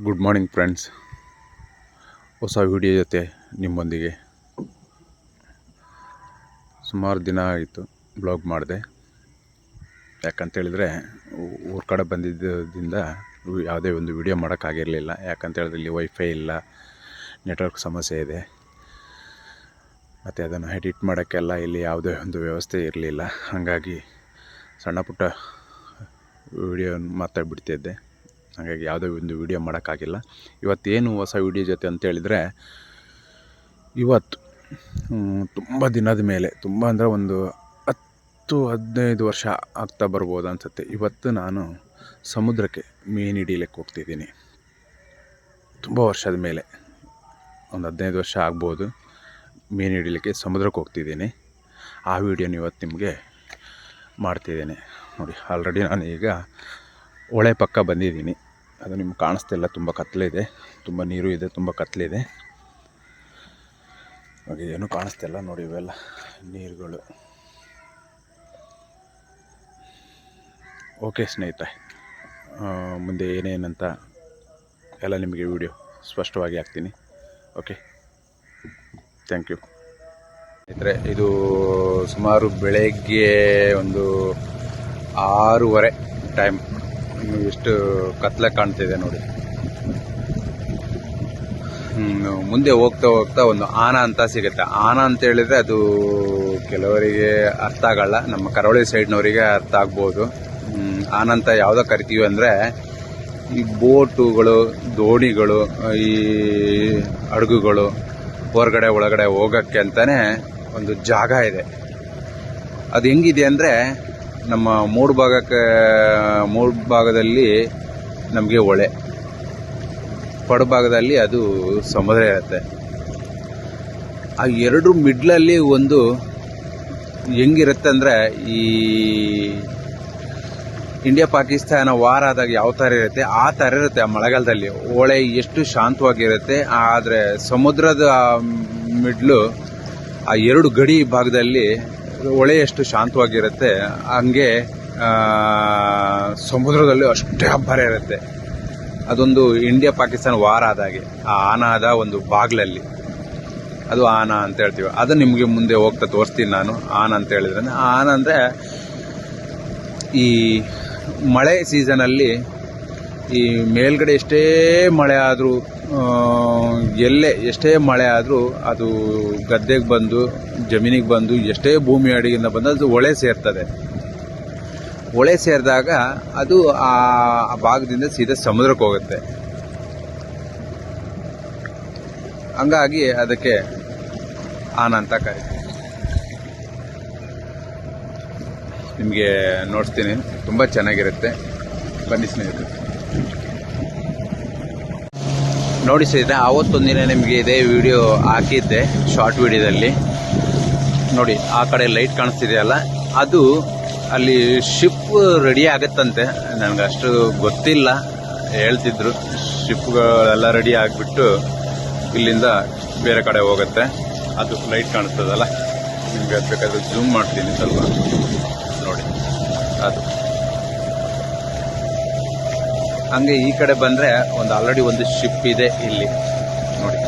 Good morning friends ಹೊಸ video ಜೊತೆ ನಿಮ್ಮೊಂದಿಗೆ ಸುಮಾರು ದಿನ ಆಯಿತು ಬ್ಲಾಗ್ ಮಾಡಿದೆ. ಯಾಕಂತೇಳಿದ್ರೆ ಊರ ಕಡೆ ಬಂದಿದ್ದರಿಂದ ಯಾವುದೇ ಒಂದು ವಿಡಿಯೋ ಮಾಡೋಕ್ಕಾಗಿರಲಿಲ್ಲ ಯಾಕಂತೇಳಿದ್ರೆ ಇಲ್ಲಿ ವೈಫೈ ಇಲ್ಲ ನೆಟ್ವರ್ಕ್ ಸಮಸ್ಯೆ ಇದೆ. ಮತ್ತು ಅದನ್ನು ಎಡಿಟ್ ಮಾಡೋಕ್ಕೆಲ್ಲ ಇಲ್ಲಿ ಯಾವುದೇ ಒಂದು ವ್ಯವಸ್ಥೆ ಇರಲಿಲ್ಲ. ಹಾಗಾಗಿ ಸಣ್ಣ ಪುಟ್ಟ ವಿಡಿಯೋ ಮಾತ್ರ ಬಿಡ್ತಿದ್ದೆ. ಹಾಗಾಗಿ ಯಾವುದೇ ಒಂದು ವಿಡಿಯೋ ಮಾಡೋಕ್ಕಾಗಿಲ್ಲ. ಇವತ್ತೇನು ಹೊಸ ವಿಡಿಯೋ ಜೊತೆ ಅಂತೇಳಿದರೆ ಇವತ್ತು ತುಂಬ ದಿನದ ಮೇಲೆ, ತುಂಬ ಅಂದರೆ ಒಂದು ಹತ್ತು, ಹದಿನೈದು ವರ್ಷ ಆಗ್ತಾ ಬರ್ಬೋದು ಅನಿಸುತ್ತೆ. ಇವತ್ತು ನಾನು ಸಮುದ್ರಕ್ಕೆ ಮೀನು ಹಿಡಿಲಿಕ್ಕೆ ಹೋಗ್ತಿದ್ದೀನಿ. ತುಂಬ ವರ್ಷದ ಮೇಲೆ, ಒಂದು ಹದಿನೈದು ವರ್ಷ ಆಗ್ಬೋದು ಮೀನು ಹಿಡಿಲಿಕ್ಕೆ ಸಮುದ್ರಕ್ಕೆ ಹೋಗ್ತಿದ್ದೀನಿ. ಆ ವಿಡಿಯೋನ ಇವತ್ತು ನಿಮಗೆ ಮಾಡ್ತಿದ್ದೀನಿ. ನೋಡಿ ಆಲ್ರೆಡಿ ನಾನು ಈಗ ಹೊಳೆ ಪಕ್ಕ ಬಂದಿದ್ದೀನಿ. ಅದು ನಿಮ್ಗೆ ಕಾಣಿಸ್ತಿಲ್ಲ ತುಂಬ ಇದೆ. ತುಂಬ ನೀರು ಇದೆ, ತುಂಬ ಇದೆ. ಹಾಗೆ ಏನೂ ಕಾಣಿಸ್ತಿಲ್ಲ ನೋಡಿ ಇವೆಲ್ಲ ನೀರುಗಳು. ಓಕೆ ಸ್ನೇಹಿತ ಮುಂದೆ ಏನೇನಂತ ಎಲ್ಲ ನಿಮಗೆ ವಿಡಿಯೋ ಸ್ಪಷ್ಟವಾಗಿ ಹಾಕ್ತೀನಿ. Okay, thank you. ಸ್ನೇಹಿತರೆ, ಇದು ಸುಮಾರು ಬೆಳಗ್ಗೆ ಒಂದು ಆರೂವರೆ ಟೈಮ್. ಎಷ್ಟು ಕತ್ಲೆ ಕಾಣ್ತಿದೆ ನೋಡಿ. ಮುಂದೆ ಹೋಗ್ತಾ ಹೋಗ್ತಾ ಒಂದು ಆನ ಅಂತ ಸಿಗುತ್ತೆ. ಆನ ಅಂತ ಹೇಳಿದ್ರೆ ಅದು ಕೆಲವರಿಗೆ ಅರ್ಥ ಆಗಲ್ಲ. ನಮ್ಮ ಕರಾವಳಿ ಸೈಡ್ನವರಿಗೆ ಅರ್ಥ ಆಗ್ಬೋದು. ಆನ ಅಂತ ಯಾವುದೋ ಕರಿತೀವಿ ಅಂದರೆ ಈ ಬೋಟುಗಳು, ದೋಣಿಗಳು, ಈ ಹಡಗುಗಳು ಹೊರಗಡೆ, ಒಳಗಡೆ ಹೋಗೋಕ್ಕೆ ಅಂತಾನೆ ಒಂದು ಜಾಗ ಇದೆ. ಅದು ಹೆಂಗಿದೆ ಅಂದರೆ ನಮ್ಮ ಮೂರು ಭಾಗಕ್ಕೆ, ಮೂರು ಭಾಗದಲ್ಲಿ ನಮಗೆ ಹೊಳೆ ಪಡಭಾಗದಲ್ಲಿ ಅದು ಸಮುದ್ರ ಇರುತ್ತೆ. ಆ ಎರಡು ಮಿಡ್ಲಲ್ಲಿ ಒಂದು ಹೆಂಗಿರುತ್ತೆ ಅಂದರೆ ಈ ಇಂಡಿಯಾ ಪಾಕಿಸ್ತಾನ ವಾರ ಆದಾಗ ಯಾವ ಥರ ಇರುತ್ತೆ? ಆ ಥರ ಇರುತ್ತೆ ಆ ಮಳೆಗಾಲದಲ್ಲಿ. ಹೊಳೆ ಎಷ್ಟು ಶಾಂತವಾಗಿರುತ್ತೆ. ಆದರೆ ಸಮುದ್ರದ ಮಿಡ್ಲು ಆ ಎರಡು ಗಡಿ ಭಾಗದಲ್ಲಿ ಹೊಳೆ ಎಷ್ಟು ಶಾಂತವಾಗಿರುತ್ತೆ, ಹಂಗೆ ಸಮುದ್ರದಲ್ಲಿ ಅಷ್ಟೇ ಅಬ್ಬರ ಇರುತ್ತೆ. ಅದೊಂದು ಇಂಡಿಯಾ ಪಾಕಿಸ್ತಾನ ವಾರ ಆದಾಗೆ, ಆ ಆನಾದ ಒಂದು ಬಾಗ್ಲಲ್ಲಿ. ಅದು ಆನ ಅಂತ ಹೇಳ್ತೀವಿ. ಅದು ನಿಮಗೆ ಮುಂದೆ ಹೋಗ್ತಾ ತೋರಿಸ್ತೀನಿ ನಾನು, ಆನ ಅಂತ ಹೇಳಿದ್ರೆ. ಆನ ಅಂದರೆ, ಈ ಮಳೆ ಸೀಸನಲ್ಲಿ ಈ ಮೇಲ್ಗಡೆ ಎಷ್ಟೇ ಮಳೆ ಆದರೂ ಎಲ್ಲೇ ಎಷ್ಟೇ ಮಳೆ ಆದರೂ ಅದು ಗದ್ದೆಗೆ ಬಂದು, ಜಮೀನಿಗೆ ಬಂದು, ಎಷ್ಟೇ ಭೂಮಿ ಅಡಿಗಿಂದ ಬಂದು ಅದು ಹೊಳೆ ಸೇರ್ತದೆ. ಹೊಳೆ ಸೇರಿದಾಗ ಅದು ಆ ಭಾಗದಿಂದ ಸೀದಾ ಸಮುದ್ರಕ್ಕೆ ಹೋಗುತ್ತೆ. ಹಂಗಾಗಿ ಅದಕ್ಕೆ ಆನ ಅಂತ ನಿಮಗೆ ನೋಡ್ತೀನಿ ತುಂಬ ಚೆನ್ನಾಗಿರುತ್ತೆ. ಬನ್ನಿ ಸ್ನೇಹಿತರೆ. ನೋಡಿ ಸ್ನೇಹಿತರೆ ಆವತ್ತೊಂದಿನ ನಿಮಗೆ ಇದೇ ವಿಡಿಯೋ ಹಾಕಿದ್ದೆ ಶಾರ್ಟ್ ವಿಡಿಯೋದಲ್ಲಿ ನೋಡಿ, ಆ ಕಡೆ ಲೈಟ್ ಕಾಣಿಸ್ತಿದೆಯಲ್ಲ ಅದು ಅಲ್ಲಿ ಶಿಪ್ ರೆಡಿ ಆಗುತ್ತಂತೆ. ನನಗೆ ಅಷ್ಟು ಗೊತ್ತಿಲ್ಲ, ಹೇಳ್ತಿದ್ರು. ಶಿಪ್ಗಳೆಲ್ಲ ರೆಡಿ ಆಗಿಬಿಟ್ಟು ಇಲ್ಲಿಂದ ಬೇರೆ ಕಡೆ ಹೋಗುತ್ತೆ. ಅದು ಲೈಟ್ ಕಾಣಿಸ್ತದಲ್ಲ? ನಿಮಗೆ ಅದು ಬೇಕಾದ್ರೆ ಜೂಮ್ ಮಾಡ್ತೀನಿ ಸ್ವಲ್ಪ. ನೋಡಿ, ಅದು. ಹಂಗೆ ಈ ಕಡೆ ಬಂದರೆ ಒಂದು ಆಲ್ರೆಡಿ ಒಂದು ಶಿಪ್ ಇದೆ ಇಲ್ಲಿ. ನೋಡಿ.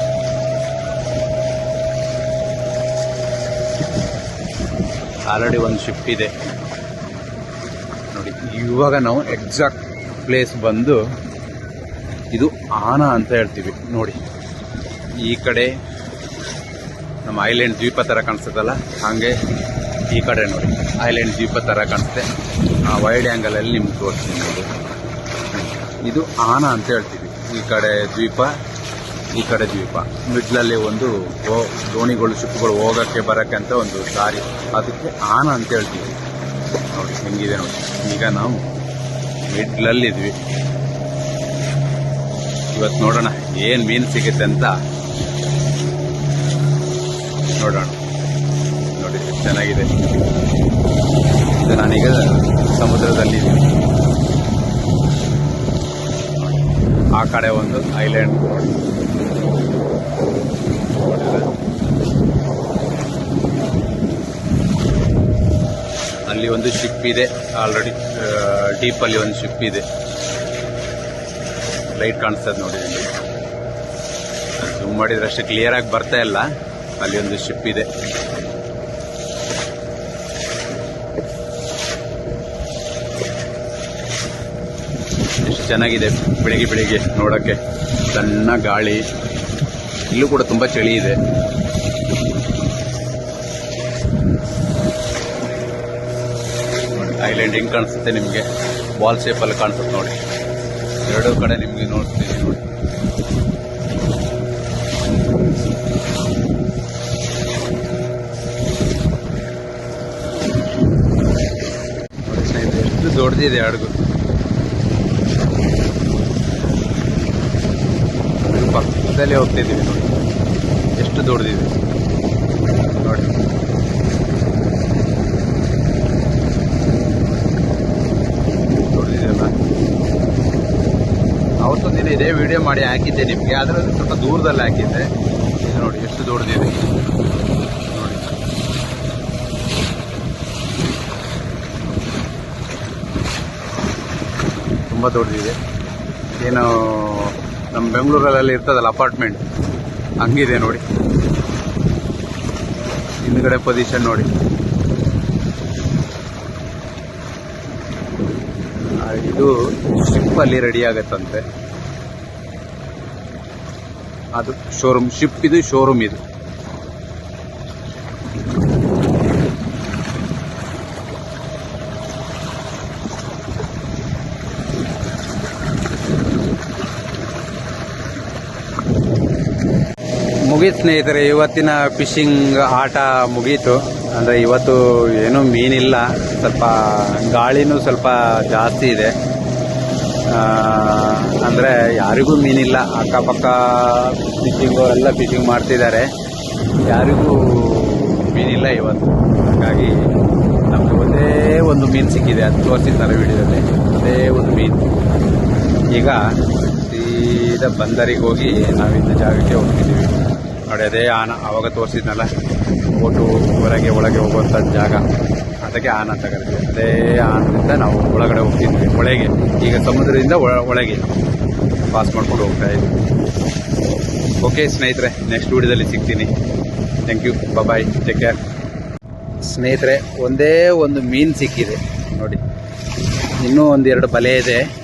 ಆಲ್ರೆಡಿ ಒಂದು ಶಿಪ್ ಇದೆ. ನೋಡಿ, ಇವಾಗ ನಾವು ಎಕ್ಸಾಕ್ಟ್ ಪ್ಲೇಸ್ ಬಂದು ಇದು ಆನ ಅಂತ ಹೇಳ್ತೀವಿ. ನೋಡಿ, ಈ ಕಡೆ ನಮ್ಮ ಐಲ್ಯಾಂಡ್ ದ್ವೀಪ ಥರ ಕಾಣಿಸ್ತದಲ್ಲ, ಹಾಗೆ ಈ ಕಡೆ ನೋಡಿ ಐಲ್ಯಾಂಡ್ ದ್ವೀಪ ಥರ ಕಾಣಿಸುತ್ತೆ ಆ ವೈಡ್ ಆ್ಯಂಗಲಲ್ಲಿ ನಿಮ್ಗೆ ತೋರಿಸ್ತೀನಿ ನೋಡಿ. ಇದು ಆನ ಅಂತ ಹೇಳ್ತೀವಿ. ಈ ಕಡೆ ದ್ವೀಪ, ಈ ಕಡೆ ದ್ವೀಪ. ಮಿಡ್ಲಲ್ಲಿ ಒಂದು ದೋಣಿಗಳು ಶಿಪ್ಗಳು ಹೋಗೋಕ್ಕೆ, ಬರೋಕ್ಕೆ ಅಂತ ಒಂದು ದಾರಿ. ಅದಕ್ಕೆ ಆನ ಅಂತ ಹೇಳ್ತೀವಿ. ನೋಡಿ, ಹೆಂಗಿದೆ ನೋಡಿ. ಈಗ ನಾವು ಮಿಡ್ಲಲ್ಲಿದ್ವಿ ಇವತ್ತು ನೋಡೋಣ ಏನು ಮೀನು ಸಿಗುತ್ತೆ ಅಂತ. ನೋಡೋಣ. ನೋಡಿ, ಚೆನ್ನಾಗಿದೆ. ಇದು ನಾನೀಗ ಸಮುದ್ರದಲ್ಲಿ ಆ ಕಡೆ ಒಂದು ಐಲ್ಯಾಂಡ್ ಅಲ್ಲಿ ಒಂದು ಶಿಪ್ ಇದೆ. ಆಲ್ರೆಡಿ ಡೀಪಲ್ಲಿ ಒಂದು ಶಿಪ್ ಇದೆ. ಲೈಟ್ ಕಾಣಿಸ್ತದೆ ನೋಡಿ ಜೂಮ್ ಮಾಡಿದ್ರೆ ಅಷ್ಟೇ ಕ್ಲಿಯರ್ ಆಗಿ ಬರ್ತಾ ಇಲ್ಲ. ಅಲ್ಲಿ ಒಂದು ಶಿಪ್ ಇದೆ. ಚೆನ್ನಾಗಿದೆ ಬೆಳಿಗ್ಗೆ ಬೆಳಿಗ್ಗೆ ನೋಡೋಕ್ಕೆ. ಸಣ್ಣ ಗಾಳಿ. ಇಲ್ಲೂ ಕೂಡ ತುಂಬ ಚಳಿ ಇದೆ. ಐಲ್ಯಾಂಡ್ ಹೆಂಗೆ ಕಾಣಿಸುತ್ತೆ ನಿಮಗೆ? ಬಾಲ್ ಶೇಪಲ್ಲಿ ಕಾಣಿಸುತ್ತೆ ನೋಡಿ. ಎರಡೂ ಕಡೆ ನಿಮಗೆ ನೋಡ್ತೀನಿ ನೋಡಿ. ದೊಡ್ಡದಿದೆ ಹಡಗು ಪಕ್ಕದಲ್ಲೇ ಹೋಗ್ತಿದ್ದೀವಿ ನೋಡಿ. ಎಷ್ಟು ದೊಡ್ಡದಿದೆ ನೋಡಿ. ದೊಡ್ಡದಿದೆಯಲ್ಲ ಅವತ್ತು ದಿನ ಇದೇ ವಿಡಿಯೋ ಮಾಡಿ ಹಾಕಿದ್ದೆ ನಿಮಗೆ. ಆದರೆ ಸ್ವಲ್ಪ ದೂರದಲ್ಲಿ ಹಾಕಿದ್ದೆ. ಇದು ನೋಡಿ, ಎಷ್ಟು ದೊಡ್ಡದಿದೆ ನೋಡಿ. ತುಂಬ ದೊಡ್ಡದಿದೆ ಏನು ನಮ್ಮ ಬೆಂಗಳೂರಲ್ಲಿ ಇರ್ತದಲ್ಲ ಅಪಾರ್ಟ್ಮೆಂಟ್ ಹಂಗಿದೆ ನೋಡಿ. ಹಿಂದ್ಗಡೆ ಪೊಸಿಷನ್ ನೋಡಿ. ಇದು ಶಿಪ್ ಅಲ್ಲಿ ರೆಡಿ ಆಗತ್ತಂತೆ. ಅದು ಶೋರೂಮ್ ಶಿಪ್ ಇದು ಶೋರೂಮ್ ಇದು. ಮುಗೀತು ಸ್ನೇಹಿತರೆ, ಇವತ್ತಿನ ಫಿಶಿಂಗ್ ಆಟ ಮುಗೀತು. ಅಂದರೆ ಇವತ್ತು ಏನೂ ಮೀನಿಲ್ಲ. ಸ್ವಲ್ಪ ಗಾಳಿನೂ ಸ್ವಲ್ಪ ಜಾಸ್ತಿ ಇದೆ. ಅಂದರೆ ಯಾರಿಗೂ ಮೀನಿಲ್ಲ. ಅಕ್ಕಪಕ್ಕ ಫಿಶಿಂಗು, ಎಲ್ಲ ಫಿಶಿಂಗ್ ಮಾಡ್ತಿದ್ದಾರೆ. ಯಾರಿಗೂ ಮೀನಿಲ್ಲ ಇವತ್ತು. ಹಾಗಾಗಿ ನಮಗೆ ಒಂದೇ ಒಂದು ಮೀನು ಸಿಕ್ಕಿದೆ. ಅದು ತೋರಿಸಿದ್ದಾರೆ ವಿಡಿಯೋದಲ್ಲಿ ಒಂದೇ ಒಂದು ಮೀನು. ಈಗ ಸೀದಾ ಬಂದರಿಗೆ ಹೋಗಿ ನಾವಿದ್ದ ಜಾಗಕ್ಕೆ ಹೋಗ್ತಿದ್ದೀವಿ. ನೋಡಿ ಅದೇ ಆನ, ಅವಾಗ ತೋರಿಸಿದ್ನಲ್ಲ ಬೋಟು ಹೊರಗೆ ಒಳಗೆ ಹೋಗುವಂಥ ಜಾಗ. ಅದಕ್ಕೆ ಆನ ಅಂತ ಕರಿತೀವಿ. ಅದೇ ಆನದಿಂದ ನಾವು ಒಳಗಡೆ ಹೋಗ್ತಿದ್ವಿ. ಒಳಗೆ, ಈಗ ಸಮುದ್ರದಿಂದ ಒಳ- ಒಳಗೆ ಪಾಸ್ ಮಾಡ್ಕೊಂಡು ಹೋಗ್ತಾ ಇದ್ವಿ. ಓಕೆ ಸ್ನೇಹಿತರೆ ನೆಕ್ಸ್ಟ್ ವೀಡಿಯೋದಲ್ಲಿ ಸಿಗ್ತೀನಿ. Thank you bye take care ಸ್ನೇಹಿತರೆ, ಒಂದೇ ಒಂದು ಮೀನು ಸಿಕ್ಕಿದೆ. ನೋಡಿ, ಇನ್ನೂ ಒಂದೆರಡು ಬಲೆ ಇದೆ.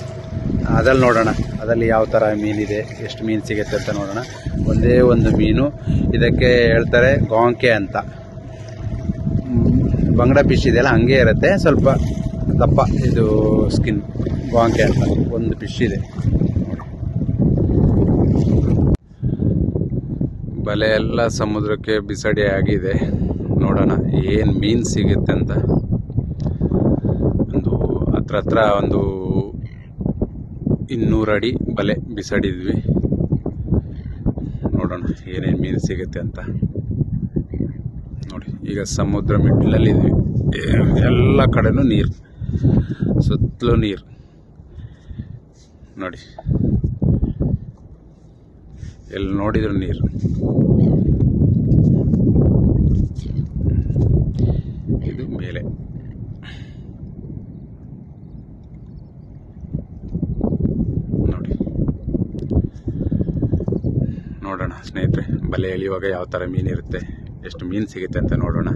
ಅದ್ರಲ್ಲಿ ನೋಡೋಣ. ಅದರಲ್ಲಿ ಯಾವ ಥರ ಮೀನಿದೆ ಎಷ್ಟು ಮೀನು ಸಿಗುತ್ತೆ ಅಂತ ನೋಡೋಣ. ಒಂದೇ ಒಂದು ಮೀನು. ಇದಕ್ಕೆ ಹೇಳ್ತಾರೆ ಗಾಂಕೆ ಅಂತ. ಬಂಗಡ ಫಿಶ್ ಇದೆಯಲ್ಲ, ಹಂಗೆ ಇರುತ್ತೆ. ಸ್ವಲ್ಪ ದಪ್ಪ, ಇದು ಸ್ಕಿನ್ ಗಾಂಕೆ ಅಂತ. ಒಂದು ಪಿಶ್ ಇದೆ. ಬಲೆ ಎಲ್ಲ ಸಮುದ್ರಕ್ಕೆ ಬಿಸಡಿ ಆಗಿದೆ. ನೋಡೋಣ, ಏನು ಮೀನು ಸಿಗುತ್ತೆ ಅಂತ. ಒಂದು ಹತ್ರ ಹತ್ರ ಒಂದು ಇನ್ನೂರು ಅಡಿ ಬಲೆ ಬಿಸಾಡಿದ್ವಿ. ನೋಡೋಣ ಏನೇನು ಮೀನು ಸಿಗುತ್ತೆ ಅಂತ. ನೋಡಿ, ಈಗ ಸಮುದ್ರ ಮಿಡ್ಲಲ್ಲಿದ್ವಿ. ಎಲ್ಲ ಕಡೆನೂ ನೀರು, ಸುತ್ತಲೂ ನೀರು. ನೋಡಿ ಎಲ್ಲಿ ನೋಡಿದ್ರು ನೀರು. ಇದು ಮೇಲೆ ನೋಡಿ ಸ್ನೇಹಿತರೆ. ಬಲೆ ಎಳೆಯುವಾಗ ಯಾವ ಥರ ಮೀನಿರುತ್ತೆ ಎಷ್ಟು ಮೀನು ಸಿಗುತ್ತೆ ಅಂತ ನೋಡೋಣ.